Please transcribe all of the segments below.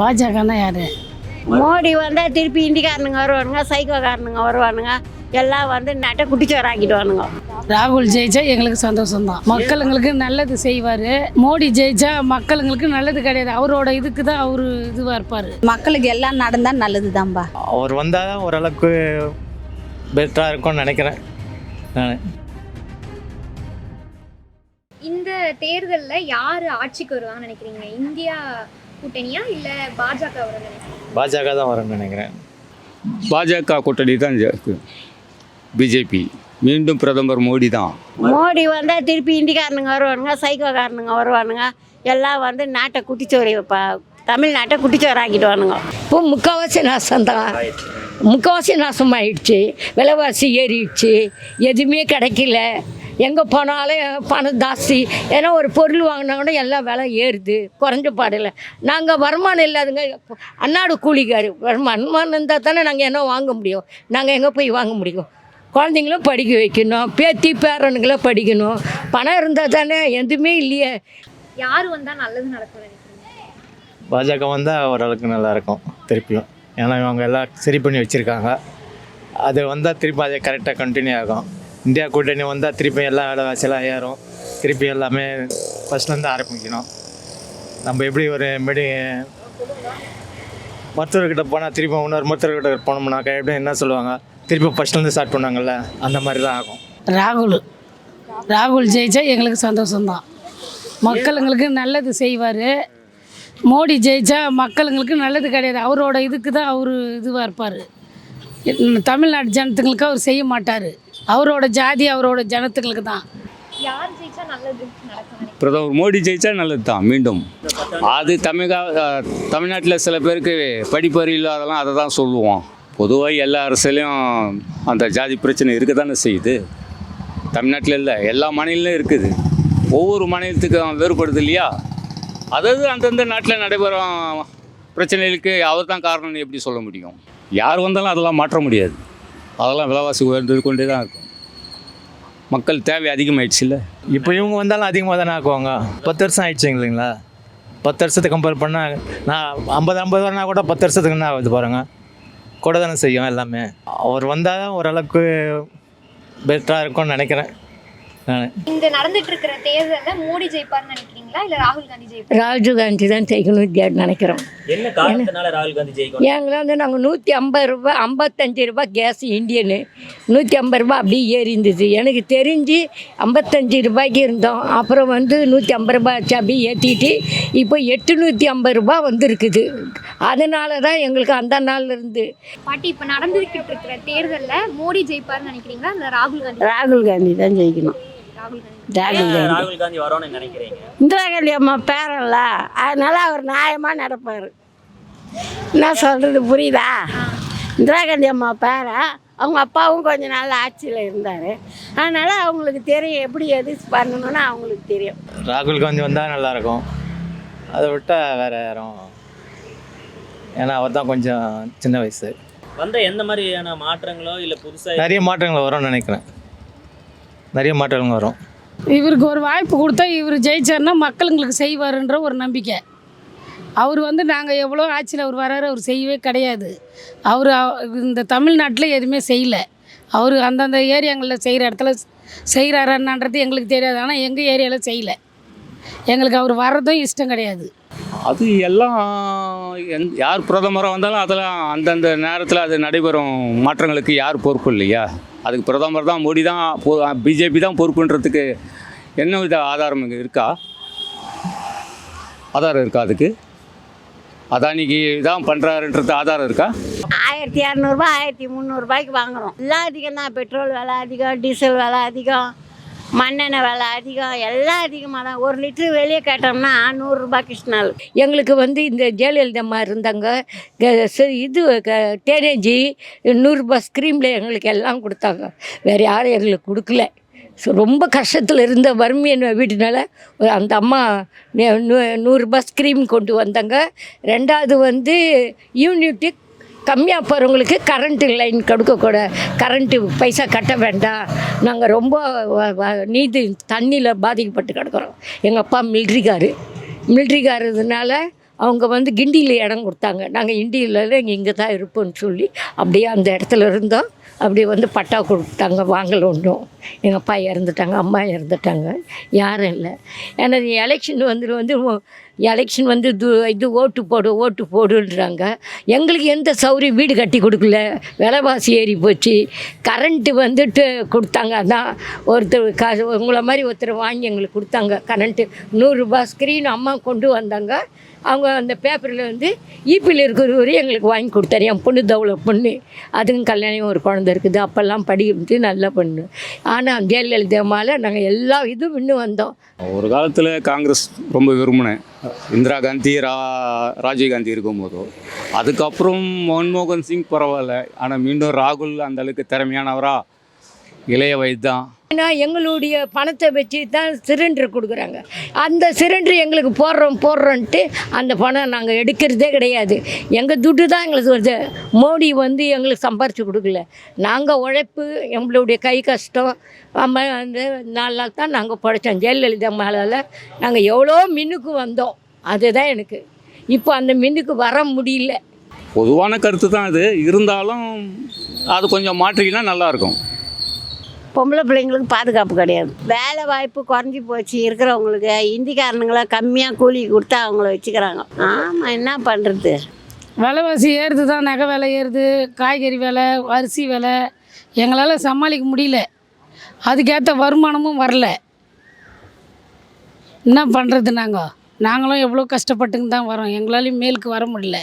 பாஜகன்னா யாரு? மோடி வந்தால் திருப்பி இந்திக்காரனுங்க வருவானுங்க சைக்கோக்காரனுங்க வருவானுங்க எல்லாம் வந்து நட்டை குட்டிச்சோறாக்கிடுவானுங்க ராகுல் ஜெயிச்சா எங்களுக்கு சந்தோஷம்தான். மக்களுங்களுக்கு நல்லது செய்வார். மோடி ஜெயிச்சா மக்களுங்களுக்கு நல்லது கிடையாது. அவரோட இதுக்கு தான் அவர் இதுவாக இருப்பார். மக்களுக்கு எல்லாம் நடந்தால் நல்லது தான்பா அவர் வந்தால் தான் ஓரளவுக்கு பெட்டராக இருக்கும்னு நினைக்கிறேன். நான். இந்த தேர்தலில் யார் ஆட்சிக்கு வருவாங்கன்னு நினைக்கிறீங்க? இந்தியா கூட்டணியா இல்லை பாஜக வரும் பாஜக தான் வரும்னு நினைக்கிறேன். பாஜக கூட்டணி தான் பிஜேபி. மீண்டும் பிரதமர் மோடி தான். மோடி வந்தால் திருப்பி இந்திக்காரனுங்க வருவானுங்க சைக்கோக்காரனுங்க வருவானுங்க. எல்லாம் வந்து நாட்டை குட்டிச்சோறு ப தமிழ்நாட்டை குட்டிச்சோறாக்கிடுவானுங்க இப்போ முக்கால்வாசி நாசம்தான். முக்கால்வாசி நாசமாயிடுச்சு. விலைவாசி ஏறிடுச்சு. எதுவுமே கிடைக்கல. எங்கே போனாலும் பணம் ஜாஸ்தி. ஏன்னா ஒரு பொருள் வாங்கினா கூட எல்லாம் விலை ஏறுது. குறைஞ்ச பாடில்லை நாங்கள் வருமானம் இல்லாதுங்க. அன்னாடு கூலிக்காரு. வருமானம் இருந்தால் தானே நாங்கள் என்ன வாங்க முடியும்? நாங்கள் எங்கே போய் வாங்க முடியும்? குழந்தைங்களும் படிக்க வைக்கணும். பேத்தி பேரனுங்களை படிக்கணும். பணம் இருந்தால் தானே எதுவுமே இல்லையே. யார் வந்தால் நல்லது நினைக்கிறீங்க? பாஜக வந்தால் ஓரளவுக்கு நல்லா இருக்கும் திருப்பியும். ஏன்னா இவங்க எல்லாம் சரி பண்ணி வச்சுருக்காங்க. அது வந்தால் திருப்பி அது கரெக்டாக கண்டினியூ ஆகும். இந்தியா கூட்டணி வந்தால் திருப்பி எல்லா விலைவாசியெல்லாம் ஏறும். திருப்பி எல்லாமே ஃபஸ்ட்லேருந்து ஆரம்பிக்கணும். நம்ம எப்படி ஒரு மெடி மருத்துவர்கிட்ட போனால் திருப்பி இன்னொரு மருத்துவர்கிட்ட போனோம்னாக்கா எப்படி என்ன சொல்லுவாங்க? திருப்பி ஃபஸ்ட்லேருந்து ஸ்டார்ட் பண்ணாங்கல்ல அந்த மாதிரி தான் ஆகும். ராகுல். ராகுல் ஜெயிச்சா எங்களுக்கு சந்தோஷம்தான். மக்களுங்களுக்கு நல்லது செய்வார். மோடி ஜெயிச்சா மக்களுங்களுக்கு நல்லது கிடையாது. அவரோட இதுக்கு தான் அவர் இதுவாக இருப்பார். தமிழ்நாட்டு ஜனத்துங்களுக்கு அவர் செய்ய மாட்டார். அவரோட ஜாதி அவரோட ஜனத்துங்களுக்கு தான். யார் ஜெயிச்சா நல்லது பிரதமர் மோடி ஜெயிச்சா நல்லது தான் மீண்டும். அது தமிழக தமிழ்நாட்டில் சில பேருக்கு படிப்பறிவு இல்லாதெல்லாம் அதை தான் சொல்லுவோம். பொதுவாக எல்லா அரசியலையும் அந்த ஜாதி பிரச்சனை இருக்க தானே செய்யுது. தமிழ்நாட்டில் இல்லை எல்லா மாநிலத்திலும் இருக்குது. ஒவ்வொரு மாநிலத்துக்கும் வேறுபடுது இல்லையா? அதாவது அந்தந்த நாட்டில் நடைபெறும் பிரச்சனைகளுக்கு அவர் தான் காரணம்னு எப்படி சொல்ல முடியும்? யார் வந்தாலும் அதெல்லாம் மாற்ற முடியாது. அதெல்லாம் விலைவாசி உயர்ந்து கொண்டே தான் இருக்கும். மக்கள் தேவை அதிகமாயிடுச்சு இல்லை இப்போ இவங்க வந்தாலும் அதிகமாக தானே ஆக்குவாங்க? பத்து வருஷம் ஆயிடுச்சு இல்லைங்களா? பத்து வருஷத்தை கம்பேர் பண்ணால் நான் ஐம்பது ஐம்பது வரனா கூட பத்து வருஷத்துக்கு என்ன ஆகுது பாருங்க. கூட தானே செய்யும் எல்லாமே. அவர் வந்தால் தான் ஓரளவுக்கு பெட்டராக இருக்கும்னு நினைக்கிறேன். நான். இந்த நடந்துட்டு இருக்கிற தேர்தலில் மோடி ஜெயிப்பார்னு நினைக்கிறீங்களா இல்லை ராகுல் காந்தி ஜெயிப்பார்? ராஜீவ் காந்தி தான் ஜெயிக்கணும்னு நினைக்கிறோம். என்ன காரணத்தினால ராகுல் காந்தி ஜெயிக்கணும்? எங்களை வந்து நாங்கள் நூற்றி ஐம்பது ரூபா ஐம்பத்தஞ்சு ரூபா கேஸ் இந்தியனு நூற்றி ஐம்பது ரூபா அப்படியே ஏறி இருந்துச்சு. எனக்கு தெரிஞ்சு ஐம்பத்தஞ்சு ரூபாய்க்கு இருந்தோம். அப்புறம் வந்து நூற்றி ஐம்பது ரூபாய் ஆச்சு அப்படியே ஏற்றிட்டு இப்போ எட்டுநூற்றி ஐம்பது ரூபா வந்துருக்குது. அதனால தான் எங்களுக்கு அந்த நாள்ல இருந்து பாட்டி இப்போ நடந்துக்கிட்டு இருக்கிற தேர்தலில் மோடி ஜெயிப்பார்னு நினைக்கிறீங்களா? இல்லை ராகுல் காந்தி? ராகுல் காந்தி தான் ஜெயிக்கணும். ராகுல் காந்தி. வரும்னு நினைக்கிறீங்க? இந்திரா காந்தி அம்மா பேரல்ல அதனால அவர் நியாயமாக நடப்பார். என்ன சொல்கிறது புரியுதா? இந்திரா காந்தி அம்மா பேரா அவங்க அப்பாவும் கொஞ்ச நாள் ஆட்சியில் இருந்தார். அதனால் அவங்களுக்கு தெரியும் எப்படி எது பண்ணணும்னு அவங்களுக்கு தெரியும். ராகுல் காந்தி வந்தால் நல்லாயிருக்கும். அதை விட்டால் வேறு யாரும் ஏன்னா அவர் தான் கொஞ்சம் சின்ன வயசு. வந்த எந்த மாதிரியான மாற்றங்களோ இல்ல புதுசா நிறைய மாற்றங்கள் வரும்னு நினைக்கிறேன். நிறைய மாற்றங்கள் வரும். இவருக்கு ஒரு வாய்ப்பு கொடுத்தா இவர் ஜெயிச்சார்னா மக்களுங்களுக்கு செய்வாருன்ற ஒரு நம்பிக்கை. அவர் வந்து நாங்கள் எவ்வளோ ஆட்சியில் அவர் வராரு அவர் செய்யவே கிடையாது. அவர் இந்த தமிழ்நாட்டில் எதுவுமே செய்யலை. அவர் அந்தந்த ஏரியாங்களில் செய்கிற இடத்துல செய்கிறாரான்றது எங்களுக்கு தெரியாது. ஆனால் எங்கள் ஏரியாவில் செய்யலை. எங்களுக்கு அவர் வர்றதும் இஷ்டம் கிடையாது. அது எல்லாம் எந் யார் பிரதமராக வந்தாலும் அதெல்லாம் அந்தந்த நேரத்தில் அது நடைபெறும் மாற்றங்களுக்கு யார் பொறுப்பு இல்லையா? அதுக்கு பிரதமர் தான் மோடி தான் பிஜேபி தான் பொறுப்புன்றதுக்கு என்ன வித ஆதாரம் இங்கே இருக்கா? ஆதாரம் இருக்கா அதுக்கு? அதானிக்கு தான் பண்ணுறாருன்றது ஆதாரம் இருக்கா? ஆயிரத்தி இரநூறுபா ஆயிரத்தி முந்நூறுபாய்க்கு வாங்குகிறோம் எல்லாம் அதிகம் தான் பெட்ரோல் விலை அதிகம் டீசல் விலை அதிகம். மண்ணெண்ணெய் விலை அதிகம் எல்லாம் அதிகமாக தான் ஒரு லிட்டரு வெளியே கேட்டோம்னா நூறுரூபா கிருஷ்ணால் எங்களுக்கு வந்து இந்த ஜெயலலிதம்மா இருந்தாங்க. ச- இது க- டேனேஜி நூறுரூபா ஸ்க்ரீமில் எங்களுக்கு எல்லாம் கொடுத்தாங்க. வேறு யாரும் எங்களுக்கு கொடுக்கல. ஸோ ரொம்ப கஷ்டத்தில் இருந்த வறுமையின் வீட்டுனால ஒரு அந்த அம்மா நூறுரூபா ஸ்க்ரீம் கொண்டு வந்தாங்க. ரெண்டாவது வந்து யூனிட்டிக் கம்மியாக போகிறவங்களுக்கு கரண்ட்டு லைன் கொடுக்கக்கூட கரண்ட்டு பைசா கட்ட வேண்டாம். நாங்கள் ரொம்ப நீதி தண்ணியில் பாதிக்கப்பட்டு கிடக்குறோம். எங்கள் அப்பா மில்ட்ரிக்காரு. மில்ட்ரிக்காரதுனால அவங்க வந்து கிண்டியில் இடம் கொடுத்தாங்க. நாங்கள் இண்டியில் இங்கே இங்கே தான் இருப்போம்னு சொல்லி அப்படியே அந்த இடத்துல இருந்தோம். அப்படியே வந்து பட்டா கொடுத்தாங்க வாங்கல ஒன்றும். எங்கள் அப்பா இறந்துட்டாங்க அம்மா இறந்துட்டாங்க. யாரும் இல்லை. ஏன்னா எலெக்ஷன் வந்து வந்து எலெக்ஷன் வந்து இது இது ஓட்டு போடு ஓட்டு போடுன்றாங்க. எங்களுக்கு எந்த சௌரியம் வீடு கட்டி கொடுக்கல. விலைவாசி ஏறி போச்சு. கரண்ட்டு வந்துட்டு கொடுத்தாங்க. அதான் ஒருத்தர் கா உங்களை மாதிரி ஒருத்தர் வாங்கி எங்களுக்கு கொடுத்தாங்க. கரண்ட்டு நூறுரூபா ஸ்க்ரீன் அம்மா கொண்டு வந்தாங்க. அவங்க அந்த பேப்பரில் வந்து ஈபியில் இருக்கிறவரு எங்களுக்கு வாங்கி கொடுத்தாரு. என் பொண்ணு தவளை பொண்ணு. அதுவும் கல்யாணம் ஒரு குழந்தை இருக்குது. அப்போல்லாம் படிக்கிறது நல்லா பொண்ணு. ஆனால் ஜெயலலிதாமால நாங்கள் எல்லா இதுவும் இன்னும் வந்தோம். ஒரு காலத்தில் காங்கிரஸ் ரொம்ப விரும்பினேன். இந்திரா காந்தி ரா ராஜீவ் காந்தி இருக்கும்போதோ. அதுக்கப்புறம் மன்மோகன் சிங் பரவாயில்ல. ஆனால் மீண்டும் ராகுல் அந்தளவுக்கு திறமையானவரா? இளைய வயது தான் ஏன்னா எங்களுடைய பணத்தை வச்சு தான் சிலிண்டர் கொடுக்குறாங்க. அந்த சிலிண்டர் எங்களுக்கு போடுறோம் போடுறோன்ட்டு அந்த பணம் நாங்கள் எடுக்கிறதே கிடையாது. எங்கள் துட்டு தான் எங்களுக்கு வருது. மோடி வந்து எங்களுக்கு சம்பாரித்து கொடுக்கல. நாங்கள் உழைப்பு எங்களுடைய கை கஷ்டம் நம்ம வந்து நாலு நாள் தான் நாங்கள் படைச்சோம். ஜெயலலிதா மேலால் நாங்கள் எவ்வளோ மின்னுக்கு வந்தோம். அதுதான் எனக்கு. இப்போ அந்த மின்னுக்கு வர முடியல. பொதுவான கருத்து தான் அது. இருந்தாலும் அது கொஞ்சம் மாற்றிக்கினா நல்லாயிருக்கும் பொம்பளை பிள்ளைங்களுக்கு பாதுகாப்பு கிடையாது. வேலை வாய்ப்பு குறைஞ்சி போச்சு. இருக்கிறவங்களுக்கு இந்திக்காரனுங்களை கம்மியாக கூலி கொடுத்தா அவங்கள வச்சுக்கிறாங்க. ஆமாம் என்ன பண்ணுறது விலைவாசி ஏறுது தான். நகை விலை ஏறுது. காய்கறி விலை அரிசி விலை. எங்களால் சமாளிக்க முடியல. அதுக்கேற்ற வருமானமும் வரல. என்ன பண்ணுறது நாங்கள் நாங்களும் எவ்வளோ கஷ்டப்பட்டுங்க தான் வரோம். எங்களாலையும் மேலுக்கு வர முடியல.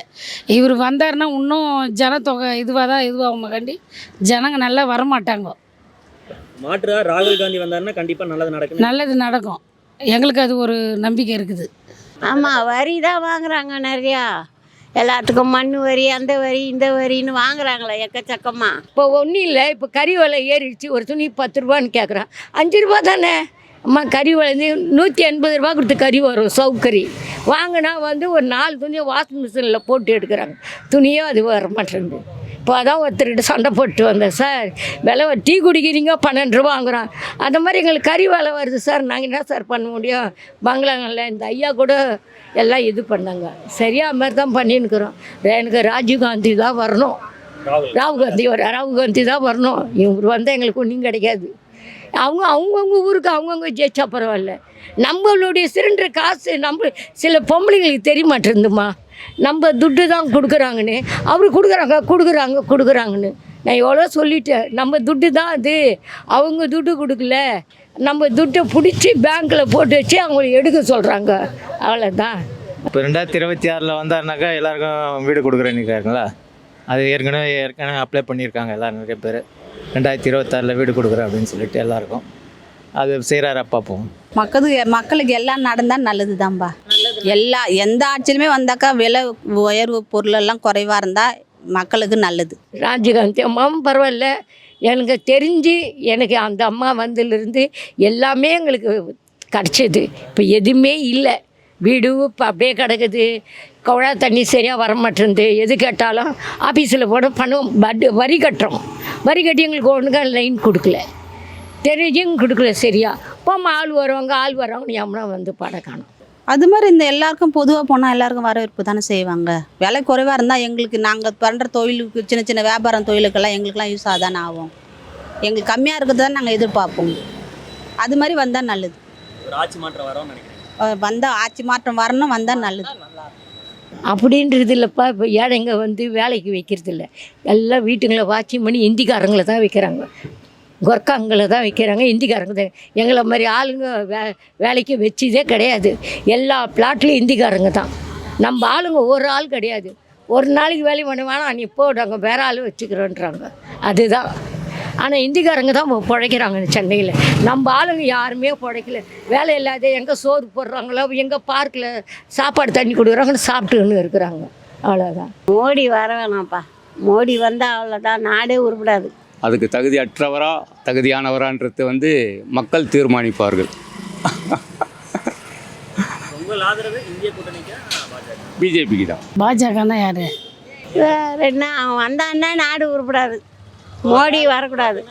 இவர் வந்தாருன்னா இன்னும் ஜனத்தொகை இதுவாக தான் இதுவாகும் கண்டி ஜனங்க நல்லா வரமாட்டாங்க. மாற்றா ராகுல் காந்தி வந்தாருன்னா கண்டிப்பா நல்லது நடக்கும். நல்லது நடக்கும். எங்களுக்கு அது ஒரு நம்பிக்கை இருக்குது. ஆமாம் வரி தான் வாங்குறாங்க நிறையா. எல்லாத்துக்கும் மண் வரி அந்த வரி இந்த வரின்னு வாங்குறாங்களே எக்கச்சக்கமாக இப்போ ஒன்றும் இல்லை இப்போ கறி விலை ஏறிடுச்சு. ஒரு துணி பத்து ரூபான்னு கேட்குறான் அஞ்சு ரூபா தானே? அம்மா கறி விலை நூற்றி எண்பது ரூபா கொடுத்து கறி வரும் சவுக்கறி. வாங்கினா வந்து ஒரு நாலு துணியை வாஷிங் மிஷினில் போட்டு எடுக்கிறாங்க. துணியோ அது வர மாட்டேங்குது. இப்போ தான் ஒருத்தர்கிட்ட சண்டை போட்டு வந்தேன் சார் விலை டீ குடிக்கிறீங்க பன்னெண்டு ரூபா வாங்குகிறோம் அந்த மாதிரி எங்களுக்கு கறி விலை வருது சார் நாங்கள் என்ன சார் பண்ண முடியும்? பங்களாங்களில் இந்த ஐயா கூட எல்லாம் இது பண்ணாங்க. சரியாக மாதிரி தான் பண்ணின்னுக்குறோம். எனக்கு ராஜீவ்காந்தி தான் வரணும். ராகுல் காந்தி ராகுல் காந்தி தான் வரணும். இவர் வந்தால் எங்களுக்கு ஒன்றும் கிடைக்காது. அவங்க அவங்கவுங்க ஊருக்கு அவங்கவுங்க ஜெயிச்சா பரவாயில்ல. நம்மளுடைய சிலிண்டர் காசு நம்ம சில பொம்பளைங்களுக்கு தெரிய மாட்டேருந்துமா நம்ம துட்டு தான் கொடுக்குறாங்கன்னு. அவர் கொடுக்குறாங்க கொடுக்குறாங்க கொடுக்குறாங்கன்னு. நான் எவ்வளோ சொல்லிட்டேன். நம்ம துட்டு தான் அது. அவங்க துட்டு கொடுக்கல. நம்ம துட்டை பிடிச்சி பேங்க்கில் போட்டு வச்சு அவங்கள எடுக்க சொல்கிறாங்க அவ்வளோதான் இப்போ ரெண்டாயிரத்தி இருபத்தி ஆறில் வந்தாருனாக்கா எல்லாருக்கும் வீடு கொடுக்குறேன்னு இருக்காருங்களா? அது ஏற்கனவே ஏற்கனவே அப்ளை பண்ணியிருக்காங்க எல்லோரும் நிறைய பேர். ரெண்டாயிரத்தி இருபத்தாறில் வீடு கொடுக்குறேன் அப்படின்னு சொல்லிட்டு எல்லாருக்கும். அது செய்கிறாரா பார்ப்போம். மக்களுக்கு மக்களுக்கு எல்லாம் நடந்தால் நல்லது தான்பா எல்லா எந்த ஆட்சியிலுமே வந்தாக்கா விலை உயர்வு பொருளெல்லாம் குறைவாக இருந்தால் மக்களுக்கு நல்லது. ராஜீவ்காந்தி அம்மாவும் பரவாயில்ல. எனக்கு தெரிஞ்சு எனக்கு அந்த அம்மா வந்ததுலேருந்து எல்லாமே எங்களுக்கு கிடச்சிது. இப்போ எதுவுமே இல்லை. வீடு இப்போ அப்படியே கிடக்குது. குழா தண்ணி சரியாக வர எது கேட்டாலும் ஆஃபீஸில் போட பணம் பட் வரி கட்டுறோம். வரி கட்டி எங்களுக்கு ஒன்றுக்கா லைன் கொடுக்கல. தெரிஞ்சும் கொடுக்கல சரியா. போம்மா ஆள் வருவாங்க ஆள் வருவாங்க எம்மனா வந்து படம் காணும். அது மாதிரி இந்த எல்லாருக்கும் பொதுவாக போனால் எல்லாருக்கும் வரவேற்பு தானே செய்வாங்க. விலை குறைவாக இருந்தால் எங்களுக்கு நாங்கள் பண்ணுற தொழிலுக்கு சின்ன சின்ன வியாபாரம் தொழிலுக்கெல்லாம் எங்களுக்கெல்லாம் யூஸ் ஆதானே ஆகும். எங்களுக்கு கம்மியாக இருக்கிறது தான் நாங்கள் எதிர்பார்ப்போம். அது மாதிரி வந்தால் நல்லது. ஒரு ஆட்சி மாற்றம் வரும்னு நினைக்கிறேன். வந்தால் ஆட்சி மாற்றம் வரணும் வந்தால் நல்லது. அப்படின்றது இல்லைப்பா இப்போ ஏழைங்க வந்து வேலைக்கு வைக்கிறது இல்லை. எல்லாம் வீட்டுங்களை வாட்சிங் பண்ணி இந்திக்காரங்களை தான் வைக்கிறாங்க. கொர்க்காங்களை தான் வைக்கிறாங்க இந்திக்காரங்க தான். எங்களை மாதிரி ஆளுங்க வே வேலைக்கு வச்சதே கிடையாது. எல்லா பிளாட்லேயும் இந்திக்காரங்க தான். நம்ம ஆளுங்க ஒரு ஆள் கிடையாது. ஒரு நாளைக்கு வேலை பண்ண வேணாம் நீ போ நாங்கள் வேற ஆள் வச்சுக்கிறோன்றாங்க. அதுதான். ஆனால் இந்திக்காரங்க தான் பிழைக்கிறாங்க சென்னையில். நம்ம ஆளுங்க யாருமே பிழைக்கல. வேலை இல்லாத எங்கே சோறு போடுறாங்களோ எங்கே பார்க்கில் சாப்பாடு தண்ணி கொடுக்குறாங்கன்னு சாப்பிட்டுன்னு இருக்கிறாங்க. அவ்வளோதான் மோடி வர வேணாம்ப்பா. மோடி வந்தால் அவ்வளோதான் நாடே உருப்படாது. அதுக்கு தகுதியற்றவரா தகுதியானவரான்றது வந்து மக்கள் தீர்மானிப்பார்கள். பாஜக? பிஜேபிக்கு தான் பாஜகன்னா யார் என்ன அவன் வந்தான்னா நாடு உருப்படாது. மோடி வரக்கூடாது.